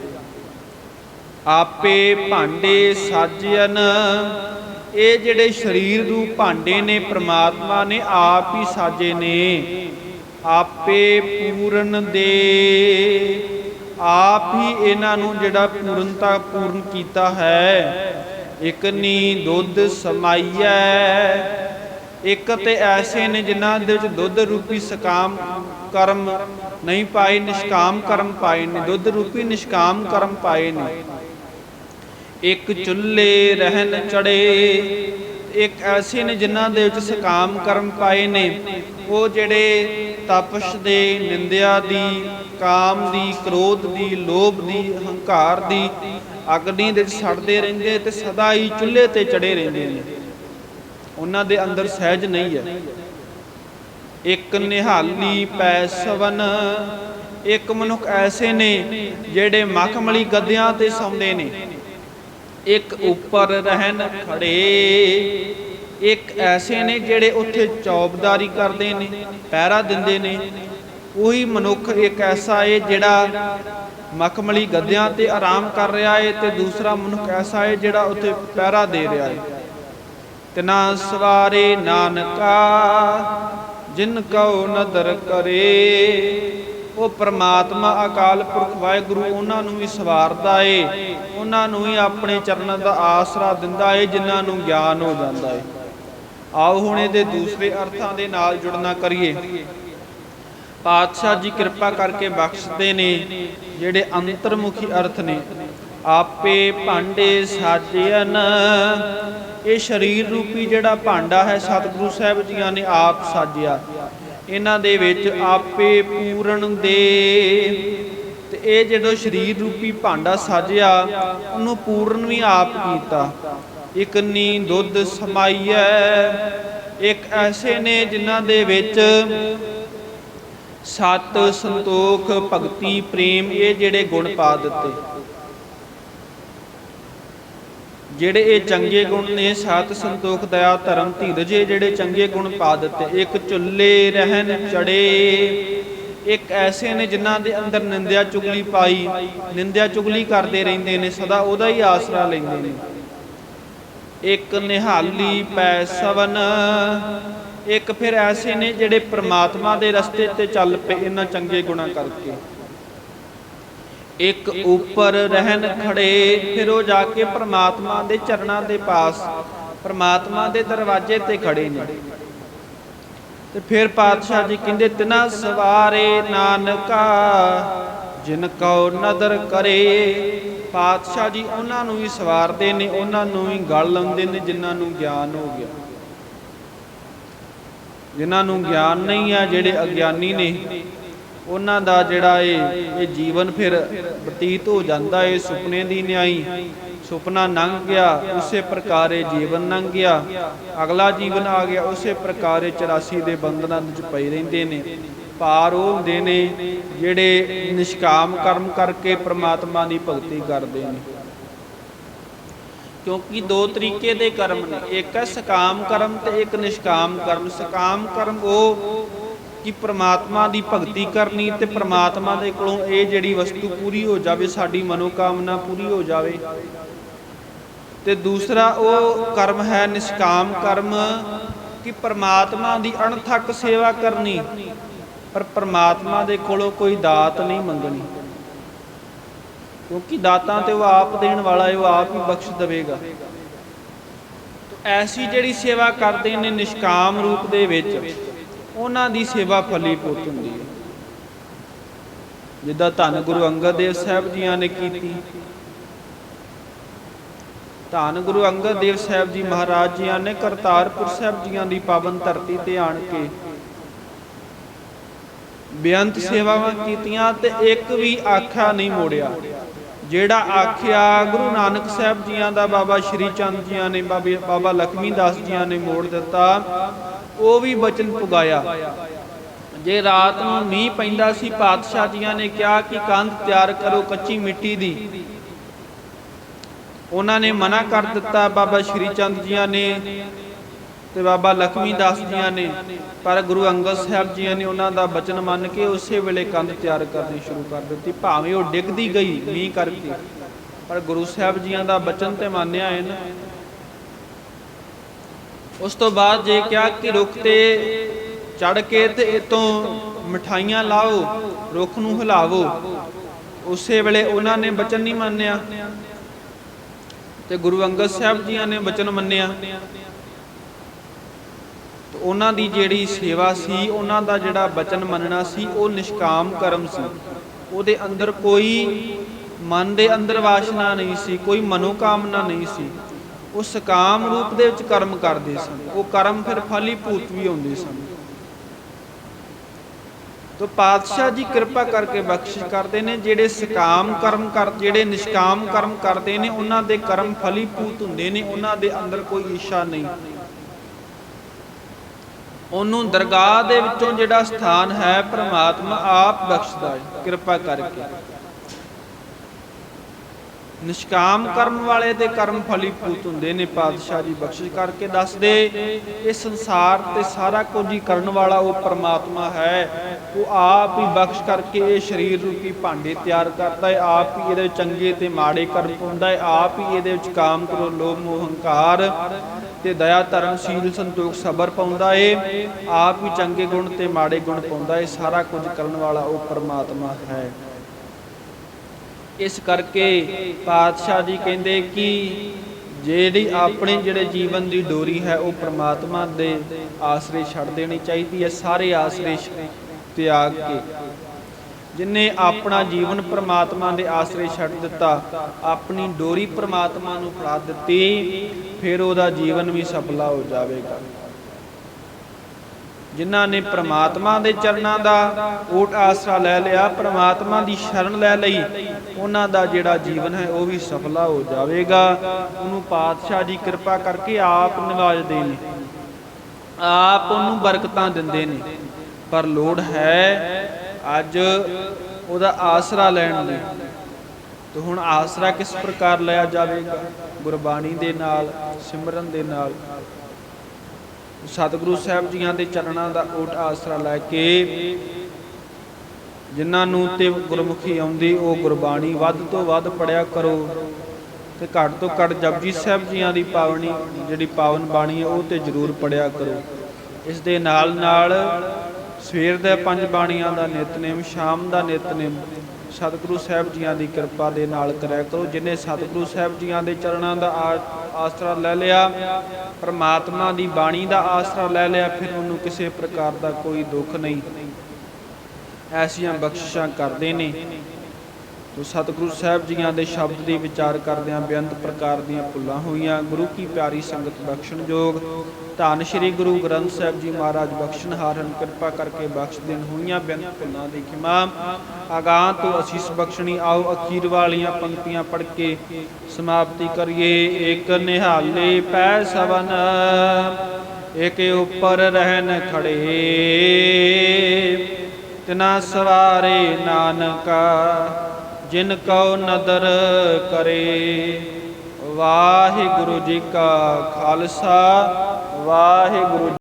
ਆਪੇ ਭਾਂਡੇ ਸਾਜਨ ਇਹ ਜਿਹੜੇ ਸਰੀਰ ਨੂੰ ਭਾਂਡੇ ਨੇ, ਪ੍ਰਮਾਤਮਾ ਨੇ, ਆਪ ਹੀ ਸਾਜੇ ਨੇ, ਆਪੇ ਪੂਰਨ ਦੇ। ਆਪ ਹੀ ਇਹਨਾਂ ਨੂੰ ਜਿਹੜਾ ਪੂਰਨਤਾ ਪੂਰਨ ਕੀਤਾ ਹੈ, ਇਕ ਨੀ ਦੁੱਧ ਸਮਾਈਐ। ਇੱਕ ਤੇ ਐਸੇ ਨੇ ਜਿਨ੍ਹਾਂ ਦੇ ਵਿੱਚ ਦੁੱਧ ਰੂਪੀ ਸਕਾਮ ਕਰਮ ਨਹੀਂ ਪਾਏ, ਨਿਸ਼ਕਾਮ ਕਰਮ ਪਾਏ ਨੇ, ਦੁੱਧ ਰੂਪੀ ਨਿਸ਼ਕਾਮ ਕਰਮ ਪਾਏ ਨੇ। ਇੱਕ ਚੁੱਲ੍ਹੇ ਰਹਿਣ ਚੜੇ ਇੱਕ ਐਸੇ ਨੇ ਜਿਨ੍ਹਾਂ ਦੇ ਵਿੱਚ ਸਕਾਮ ਕਰਮ ਪਾਏ ਨੇ, ਉਹ ਜਿਹੜੇ ਤਪਸ਼ ਦੇ ਨਿੰਦਿਆ ਦੀ, ਕਾਮ ਦੀ, ਕ੍ਰੋਧ ਦੀ, ਲੋਭ ਦੀ, ਹੰਕਾਰ ਦੀ, ਅਗਨੀ ਦੇ ਸੜਦੇ ਰਹਿੰਦੇ ਤੇ ਸਦਾ ਹੀ ਚੁੱਲ੍ਹੇ ਤੇ ਚੜੇ ਰਹਿੰਦੇ ਨੇ। ਉਹਨਾਂ ਦੇ ਅੰਦਰ ਸਹਿਜ ਨਹੀਂ ਹੈ। ਇੱਕ ਨਿਹਾਲੀ ਪੈਸਵਨ, ਇੱਕ ਮਨੁੱਖ ਐਸੇ ਨੇ ਜਿਹੜੇ ਮਖਮਲੀ ਗੱਦਿਆਂ ਤੇ ਸੌਂਦੇ ਨੇ। ਇੱਕ ਉੱਪਰ ਰਹਿਣ ਖੜੇ। ਇੱਕ ਐਸੇ ਨੇ ਜਿਹੜੇ ਉੱਥੇ ਚੌਬਦਾਰੀ ਕਰਦੇ ਨੇ, ਪਹਿਰਾ ਦਿੰਦੇ ਨੇ। ਉਹੀ ਮਨੁੱਖ ਇੱਕ ਐਸਾ ਏ ਜਿਹੜਾ ਮਖਮਲੀ ਗੱਦਿਆਂ ਤੇ ਆਰਾਮ ਕਰ ਰਿਹਾ ਏ ਤੇ ਦੂਸਰਾ ਮਨੁੱਖ ਐਸਾ ਏ ਜਿਹੜਾ ਉੱਥੇ ਪਹਿਰਾ ਦੇ ਰਿਹਾ ਏ। ਤਿਨਾ ਸਵਾਰੇ ਨਾਨਕਾ, ਜਿਨ ਕਉ ਨਦਰ ਕਰੇ। ਉਹ ਪ੍ਰਮਾਤਮਾ ਅਕਾਲ ਪੁਰਖ ਵਾਹਿਗੁਰੂ ਉਹਨਾਂ ਨੂੰ ਵੀ ਸਵਾਰਦਾ ਏ, ਉਹਨਾਂ ਨੂੰ ਹੀ ਆਪਣੇ ਚਰਨਾਂ ਦਾ ਆਸਰਾ ਦਿੰਦਾ ਏ, ਜਿਨ੍ਹਾਂ ਨੂੰ ਗਿਆਨ ਹੋ ਜਾਂਦਾ ਏ। ਆਓ ਹੁਣ ਇਹਦੇ ਦੂਸਰੇ ਅਰਥਾਂ ਦੇ ਨਾਲ ਜੁੜਨਾ ਕਰੀਏ। ਪਾਤਸ਼ਾਹ ਜੀ ਕਿਰਪਾ ਕਰਕੇ ਬਖਸ਼ਦੇ ਨੇ, ਜਿਹੜੇ ਅੰਤਰਮੁਖੀ ਅਰਥ ਨੇ। ਆਪੇ ਭਾਂਡੇ ਸਾਜਨ ਇਹ ਸਰੀਰ ਰੂਪੀ ਜਿਹੜਾ ਭਾਂਡਾ ਹੈ, ਸਤਿਗੁਰੂ ਸਾਹਿਬ ਜੀਆਂ ਨੇ ਆਪ ਸਾਜਿਆ। ਇਹਨਾਂ ਦੇ ਵਿੱਚ ਆਪੇ ਪੂਰਨ ਦੇ ਤੇ ਇਹ ਜਦੋਂ ਸਰੀਰ ਰੂਪੀ ਭਾਂਡਾ ਸਾਜਿਆ, ਉਹਨੂੰ ਪੂਰਨ ਵੀ ਆਪ ਕੀਤਾ। ਇਕ ਨੀ ਦੁੱਧ ਸਮਾਈਐ, ਇੱਕ ਐਸੇ ਨੇ ਜਿਨ੍ਹਾਂ ਦੇ ਵਿੱਚ ਸਤ ਸੰਤੋਖ ਭਗਤੀ ਪ੍ਰੇਮ ਇਹ ਜਿਹੜੇ ਗੁਣ ਪਾ ਦਿੱਤੇ। ਜਿਹੜੇ ਇਹ ਚੰਗੇ ਗੁਣ ਨੇ, ਸਤ ਸੰਤੋਖ, ਦਇਆ, ਧਰਮ, ਧੀਰਜ ਜਿਹੜੇ ਚੰਗੇ ਗੁਣ ਪਾ ਦਿੱਤੇ, ਇੱਕ ਝੁੱਲੇ ਰਹਿਣ ਚੜੇ। ਇੱਕ ਐਸੇ ਨੇ ਜਿਨ੍ਹਾਂ ਦੇ ਅੰਦਰ ਨਿੰਦਿਆ ਚੁਗਲੀ ਪਾਈ, ਨਿੰਦਿਆ ਚੁਗਲੀ ਕਰਦੇ ਰਹਿੰਦੇ ਨੇ, ਸਦਾ ਉਹਦਾ ਹੀ ਆਸਰਾ ਲੈਂਦੇ ਨੇ। ਇੱਕ ਨਿਹਾਲੀ ਪੈ ਸਵਨ, ਇੱਕ ਫਿਰ ਐਸੇ ਨੇ ਜਿਹੜੇ ਪ੍ਰਮਾਤਮਾ ਦੇ ਰਸਤੇ ਤੇ ਚੱਲ ਪਏ, ਇਹਨਾਂ ਚੰਗੇ ਗੁਣਾ ਕਰਕੇ। ਇੱਕ ਉੱਪਰ ਰਹਿਣ ਖੜੇ, ਫਿਰ ਉਹ ਜਾ ਕੇ ਪ੍ਰਮਾਤਮਾ ਦੇ ਚਰਨਾਂ ਦੇ ਪਾਸ, ਪ੍ਰਮਾਤਮਾ ਦੇ ਦਰਵਾਜ਼ੇ ਤੇ ਖੜੇ ਨੇ। ਤੇ ਫਿਰ ਪਾਤਸ਼ਾਹ ਜੀ ਕਹਿੰਦੇ, ਤਿਨਾ ਸਵਾਰੇ ਨਾਨਕਾ, ਜਿਨ ਕਉ ਨਦਰ ਕਰੇ। ਪਾਤਸ਼ਾਹ ਜੀ ਉਹਨਾਂ ਨੂੰ ਵੀ ਸਵਾਰਦੇ ਨੇ, ਉਹਨਾਂ ਨੂੰ ਵੀ ਗਲ ਲਾਉਂਦੇ ਨੇ, ਜਿਨ੍ਹਾਂ ਨੂੰ ਗਿਆਨ ਹੋ ਗਿਆ। ਜਿਨ੍ਹਾਂ ਨੂੰ ਗਿਆਨ ਨਹੀਂ ਆ, ਜਿਹੜੇ ਅਗਿਆਨੀ ਨੇ ਉਹਨਾਂ ਦਾ ਜਿਹੜਾ ਇਹ ਇਹ ਜੀਵਨ ਫਿਰ ਬਤੀਤ ਹੋ ਜਾਂਦਾ ਏ, ਸੁਪਨੇ ਦੀ ਨਿਆਈ। ਸੁਪਨਾ ਲੰਘ ਗਿਆ, ਉਸੇ ਪ੍ਰਕਾਰ ਇਹ ਜੀਵਨ ਲੰਘ ਗਿਆ। ਅਗਲਾ ਜੀਵਨ ਆ ਗਿਆ, ਉਸੇ ਪ੍ਰਕਾਰ ਇਹ 84 ਦੇ ਬੰਧਨਾਂ ਵਿੱਚ ਪਏ ਰਹਿੰਦੇ ਨੇ। ਪਾਰ ਉਹ ਹੁੰਦੇ ਨੇ ਜਿਹੜੇ ਨਿਸ਼ਕਾਮ ਕਰਮ ਕਰਕੇ ਪ੍ਰਮਾਤਮਾ ਦੀ ਭਗਤੀ ਕਰਦੇ ਨੇ। ਕਿਉਂਕਿ ਦੋ ਤਰੀਕੇ ਦੇ ਕਰਮ ਨੇ, ਇੱਕ ਹੈ ਸਕਾਮ ਕਰਮ ਤੇ ਇੱਕ ਨਿਸ਼ਕਾਮ ਕਰਮ। ਸਕਾਮ ਕਰਮ ਉਹ ਕਿ ਪ੍ਰਮਾਤਮਾ ਦੀ ਭਗਤੀ ਕਰਨੀ ਤੇ ਪ੍ਰਮਾਤਮਾ ਦੇ ਕੋਲੋਂ ਇਹ ਜਿਹੜੀ ਵਸਤੂ ਪੂਰੀ ਹੋ ਜਾਵੇ, ਸਾਡੀ ਮਨੋਕਾਮਨਾ ਪੂਰੀ ਹੋ ਜਾਵੇ। ਤੇ ਦੂਸਰਾ ਉਹ ਕਰਮ ਹੈ, ਨਿਸ਼ਕਾਮ ਕਰਮ, ਕਿ ਪ੍ਰਮਾਤਮਾ ਦੀ ਅਣਥੱਕ ਸੇਵਾ ਕਰਨੀ, ਪਰ ਪ੍ਰਮਾਤਮਾ ਦੇ ਕੋਲੋਂ ਕੋਈ ਦਾਤ ਨਹੀਂ ਮੰਗਣੀ। ਕਿਉਂਕਿ ਦਾਤਾਂ ਤੇ ਉਹ ਆਪ ਦੇਣ ਵਾਲਾ ਹੈ, ਉਹ ਆਪ ਹੀ ਬਖਸ਼ ਦੇਵੇਗਾ। ਐਸੀ ਜਿਹੜੀ ਸੇਵਾ ਕਰਦੇ ਨੇ ਨਿਸ਼ਕਾਮ ਰੂਪ ਦੇ ਵਿੱਚ ਉਹਨਾਂ ਦੀ ਸੇਵਾ ਫਲੀਭੂਤ ਹੁੰਦੀ ਹੈ। ਜਿੱਦਾਂ ਧੰਨ ਗੁਰੂ ਅੰਗਦ ਦੇਵ ਸਾਹਿਬ ਜੀਆਂ ਨੇ ਕੀਤੀ। ਧੰਨ ਗੁਰੂ ਅੰਗਦ ਦੇਵ ਸਾਹਿਬ ਜੀ ਮਹਾਰਾਜ ਜੀਆਂ ਨੇ ਕਰਤਾਰਪੁਰ ਸਾਹਿਬ ਜੀਆਂ ਦੀ ਪਾਵਨ ਧਰਤੀ ਤੇ ਆਣ ਕੇ ਬੇਅੰਤ ਸੇਵਾਵਾਂ ਕੀਤੀਆਂ ਤੇ ਇੱਕ ਵੀ ਆਖਿਆ ਨਹੀਂ ਮੋੜਿਆ। ਜਿਹੜਾ ਆਖਿਆ ਗੁਰੂ ਨਾਨਕ ਸਾਹਿਬ ਜੀਆਂ ਦਾ ਬਾਬਾ ਸ਼੍ਰੀ ਚੰਦ ਜੀਆਂ ਨੇ, ਬਾਬੇ ਬਾਬਾ ਲਖਮੀ ਦਾਸ ਜੀਆਂ ਨੇ ਮੋੜ ਦਿੱਤਾ ਉਹ ਵੀ ਬਚਨ ਪੁਗਾਇਆ। ਜੇ ਰਾਤ ਨੂੰ ਮੀਂਹ ਪੈਂਦਾ ਸੀ ਪਾਤਸ਼ਾਹ ਜੀਆਂ ਨੇ ਕਿਹਾ ਕਿ ਕੰਧ ਤਿਆਰ ਕਰੋ ਕੱਚੀ ਮਿੱਟੀ ਦੀ। ਉਹਨਾਂ ਨੇ ਮਨਾ ਕਰ ਦਿੱਤਾ, ਬਾਬਾ ਸ਼੍ਰੀ ਚੰਦ ਜੀਆਂ ਨੇ ਤੇ ਬਾਬਾ ਲਖਮੀ ਦਾਸ ਜੀਆਂ ਨੇ। ਪਰ ਗੁਰੂ ਅੰਗਦ ਸਾਹਿਬ ਜੀਆਂ ਨੇ ਉਹਨਾਂ ਦਾ ਬਚਨ ਮੰਨ ਕੇ ਉਸੇ ਵੇਲੇ ਕੰਧ ਤਿਆਰ ਕਰਨੀ ਸ਼ੁਰੂ ਕਰ ਦਿੱਤੀ। ਭਾਵੇਂ ਉਹ ਡਿੱਗਦੀ ਗਈ ਮੀਂਹ ਕਰਕੇ, ਪਰ ਗੁਰੂ ਸਾਹਿਬ ਜੀਆਂ ਦਾ ਬਚਨ ਤੇ ਮੰਨਿਆ ਹੈ ਨਾ ਉਸ ਤੋਂ ਬਾਅਦ ਜੇ ਕਿਹਾ ਕਿ ਰੁੱਖ ਤੇ ਚੜ ਕੇ ਤੇ ਇਤੋਂ ਮਠਾਈਆਂ ਲਾਓ, ਰੁੱਖ ਨੂੰ ਹਿਲਾਵੋ, ਉਸੇ ਵੇਲੇ ਉਹਨਾਂ ਨੇ ਬਚਨ ਨਹੀਂ ਮੰਨਿਆ। ਤੇ ਗੁਰੂ ਅੰਗਦ ਸਾਹਿਬ ਜੀਆਂ ਨੇ ਬਚਨ ਮੰਨਿਆ। ਤੇ ਉਹਨਾਂ ਦੀ ਜਿਹੜੀ ਸੇਵਾ ਸੀ, ਉਹਨਾਂ ਦਾ ਜਿਹੜਾ ਬਚਨ ਮੰਨਣਾ ਸੀ, ਉਹ ਨਿਸ਼ਕਾਮ ਕਰਮ ਸੀ। ਉਹਦੇ ਅੰਦਰ ਕੋਈ ਮਨ ਦੇ ਅੰਦਰ ਵਾਸ਼ਨਾ ਨਹੀਂ ਸੀ, ਕੋਈ ਮਨੋਕਾਮਨਾ ਨਹੀਂ ਸੀ। ਉਹ ਸਕਾਮ ਰੂਪ ਦੇ ਵਿੱਚ ਕਰਮ ਕਰਦੇ ਸਨ। ਉਹ ਕਰਮ ਫਿਰ ਫਲੀਭੂਤ ਵੀ ਹੁੰਦੇ ਸਨ। ਤੋ ਪਾਤਸ਼ਾਹ ਜੀ ਕਿਰਪਾ ਕਰਕੇ ਬਖਸ਼ਿਸ਼ ਕਰਦੇ ਨੇ, ਜਿਹੜੇ ਸਕਾਮ ਕਰਮ ਕਰ, ਜਿਹੜੇ ਨਿਸ਼ਕਾਮ ਕਰਮ ਕਰਦੇ ਨੇ, ਉਹਨਾਂ ਦੇ ਕਰਮ ਫਲੀ ਭੂਤ ਹੁੰਦੇ ਨੇ, ਉਹਨਾਂ ਦੇ ਅੰਦਰ ਕੋਈ ਇੱਛਾ ਨਹੀਂ। ਉਹਨੂੰ ਦਰਗਾਹ ਦੇ ਵਿੱਚੋਂ ਜਿਹੜਾ ਸਥਾਨ ਹੈ, ਪ੍ਰਮਾਤਮਾ ਆਪ ਬਖਸ਼ਦਾ ਹੈ। ਕਿਰਪਾ ਕਰਕੇ। ਨਿਸ਼ਕਾਮ ਕਰਮ ਵਾਲੇ ਦੇ ਕਰਮ ਫਲੀ ਫਲੀਭੂਤ ਹੁੰਦੇ ਨੇ, ਪਾਤਸ਼ਾਹ ਜੀ ਬਖਸ਼ਿਸ਼ ਕਰਕੇ ਦੱਸਦੇ, ਇਹ ਸੰਸਾਰ ਤੇ ਸਾਰਾ ਕੁਝ ਹੀ ਕਰਨ ਵਾਲਾ ਉਹ ਪਰਮਾਤਮਾ ਹੈ। ਉਹ ਆਪ ਹੀ ਬਖਸ਼ ਕਰਕੇ ਇਹ ਸਰੀਰ ਰੂਪੀ ਭਾਂਡੇ ਤਿਆਰ ਕਰਦਾ ਹੈ, ਆਪ ਹੀ ਇਹਦੇ ਚੰਗੇ ਤੇ ਮਾੜੇ ਕਰਮ ਪਾਉਂਦਾ ਹੈ, ਆਪ ਹੀ ਇਹਦੇ ਵਿੱਚ ਕਾਮ ਕ੍ਰੋਧ, ਲੋਭ, ਮੋਹ, ਹੰਕਾਰ ਤੇ ਦਇਆ ਧਰਮ ਸੀਲ ਸੰਤੋਖ, ਸਬਰ ਪਾਉਂਦਾ ਏ, ਆਪ ਹੀ ਚੰਗੇ ਗੁਣ ਤੇ ਮਾੜੇ ਗੁਣ ਪਾਉਂਦਾ ਏ, ਸਾਰਾ ਕੁਝ ਕਰਨ ਵਾਲਾ ਉਹ ਪਰਮਾਤਮਾ ਹੈ। ਇਸ ਕਰਕੇ ਪਾਤਸ਼ਾਹ ਜੀ ਕਹਿੰਦੇ ਕਿ ਜਿਹੜੀ ਆਪਣੇ ਜਿਹੜੇ ਜੀਵਨ ਦੀ ਡੋਰੀ ਹੈ, ਉਹ ਪ੍ਰਮਾਤਮਾ ਦੇ ਆਸਰੇ ਛੱਡ ਦੇਣੀ ਚਾਹੀਦੀ ਹੈ, ਸਾਰੇ ਆਸਰੇ ਤਿਆਗ ਕੇ। ਜਿਨੇ ਆਪਣਾ ਜੀਵਨ ਪ੍ਰਮਾਤਮਾ ਦੇ ਆਸਰੇ ਛੱਡ ਦਿੱਤਾ, ਆਪਣੀ ਡੋਰੀ ਪ੍ਰਮਾਤਮਾ ਨੂੰ ਫੜਾ ਦਿੱਤੀ, ਫਿਰ ਉਹਦਾ ਜੀਵਨ ਵੀ ਸਫਲਾ ਹੋ ਜਾਵੇਗਾ। ਜਿਨ੍ਹਾਂ ਨੇ ਪ੍ਰਮਾਤਮਾ ਦੇ ਚਰਨਾਂ ਦਾ ਓਟ ਆਸਰਾ ਲੈ ਲਿਆ, ਪ੍ਰਮਾਤਮਾ ਦੀ ਸ਼ਰਨ ਲੈ ਲਈ, ਉਹਨਾਂ ਦਾ ਜਿਹੜਾ ਜੀਵਨ ਹੈ ਉਹ ਵੀ ਸਫਲਾ ਹੋ ਜਾਵੇਗਾ। ਉਹਨੂੰ ਪਾਤਸ਼ਾਹ ਦੀ ਕਿਰਪਾ ਕਰਕੇ ਆਪ ਨਿਵਾਜਦੇ ਨੇ। ਆਪ ਉਹਨੂੰ ਬਰਕਤਾਂ ਦਿੰਦੇ ਨੇ। ਪਰ ਲੋੜ ਹੈ ਅੱਜ ਉਹਦਾ ਆਸਰਾ ਲੈਣ ਦੀ। ਤੇ ਹੁਣ ਆਸਰਾ ਕਿਸ ਪ੍ਰਕਾਰ ਲਿਆ ਜਾਵੇਗਾ? ਗੁਰਬਾਣੀ ਦੇ ਨਾਲ, ਸਿਮਰਨ ਦੇ ਨਾਲ। ਸਤਿਗੁਰੂ ਸਾਹਿਬ ਜੀਆਂ ਦੇ ਚਰਨਾਂ ਦਾ ਓਟ ਆਸਰਾ ਲੈ ਕੇ ਜਿਨ੍ਹਾਂ ਨੂੰ ਤੇ ਗੁਰਮੁਖੀ ਆਉਂਦੀ, ਉਹ ਗੁਰਬਾਣੀ ਵੱਧ ਤੋਂ ਵੱਧ ਪੜਿਆ ਕਰੋ ਤੇ ਘੱਟ ਤੋਂ ਘੱਟ ਜਪਜੀ ਸਾਹਿਬ ਜੀਆਂ ਦੀ ਪਾਵਨੀ, ਜਿਹੜੀ ਪਾਵਨ ਬਾਣੀ ਹੈ, ਉਹ ਤੇ ਜ਼ਰੂਰ ਪੜਿਆ ਕਰੋ। ਇਸ ਦੇ ਨਾਲ ਨਾਲ ਸਵੇਰ ਦੇ ਪੰਜ ਬਾਣੀਆਂ ਦਾ ਨਿਤਨੇਮ, ਸ਼ਾਮ ਦਾ ਨਿਤਨੇਮ ਸਤਿਗੁਰੂ ਸਾਹਿਬ ਜੀਆਂ ਦੀ ਕਿਰਪਾ ਦੇ ਨਾਲ ਕਰਿਆ ਕਰੋ। ਜਿਨੇ ਸਤਿਗੁਰੂ ਸਾਹਿਬ ਜੀਆਂ ਦੇ ਚਰਨਾਂ ਦਾ ਆਸਰਾ ਲੈ ਲਿਆ, ਪਰਮਾਤਮਾ ਦੀ ਬਾਣੀ ਦਾ ਆਸਰਾ ਲੈ ਲਿਆ, ਫਿਰ ਉਹਨੂੰ ਕਿਸੇ ਪ੍ਰਕਾਰ ਦਾ ਕੋਈ ਦੁੱਖ ਨਹੀਂ। ਐਸੀਆਂ ਬਖਸ਼ਿਸ਼ਾਂ ਕਰਦੇ ਨੇ। ਤੋ ਸਤਿਗੁਰੂ ਸਾਹਿਬ ਜੀਆਂ ਦੇ ਸ਼ਬਦ ਦੀ ਵਿਚਾਰ ਕਰਦਿਆਂ ਬੇਅੰਤ ਪ੍ਰਕਾਰ ਦੀਆਂ ਭੁੱਲਾਂ ਹੋਈਆਂ। ਗੁਰੂ ਕੀ ਪਿਆਰੀ ਸੰਗਤ, ਬਖਸ਼ਣ ਜੋਗ ਧੰਨ ਸ਼੍ਰੀ ਗੁਰੂ ਗ੍ਰੰਥ ਸਾਹਿਬ ਜੀ ਮਹਾਰਾਜ, ਬਖਸ਼ਣ ਹਾਰਨ, ਕਿਰਪਾ ਕਰਕੇ ਬਖਸ਼ ਦੇਣ ਹੋਈਆਂ ਬੇਅੰਤ ਭੁੱਲਾਂ ਦੀ ਖਿਮਾ। ਅਗਾਹ ਤੋਂ ਅਸੀਸ ਬਖਸ਼ਣੀ ਆਓ ਅਖੀਰ ਵਾਲੀਆਂ ਪੰਕਤੀਆਂ ਪੜ੍ਹ ਕੇ ਸਮਾਪਤੀ ਕਰੀਏ। ਇੱਕ ਨਿਹਾਲੇ ਪੈ ਸਵਨ, ਇੱਕ ਉੱਪਰ ਰਹਿਣ ਖੜੇ। ਤਿਨਾ ਸਵਾਰੇ ਨਾਨਕਾ ਜਿਨ ਕਉ ਨਦਰ ਕਰੇ ਵਾਹਿਗੁਰੂ ਜੀ ਕਾ ਖਾਲਸਾ ਵਾਹਿਗੁਰੂ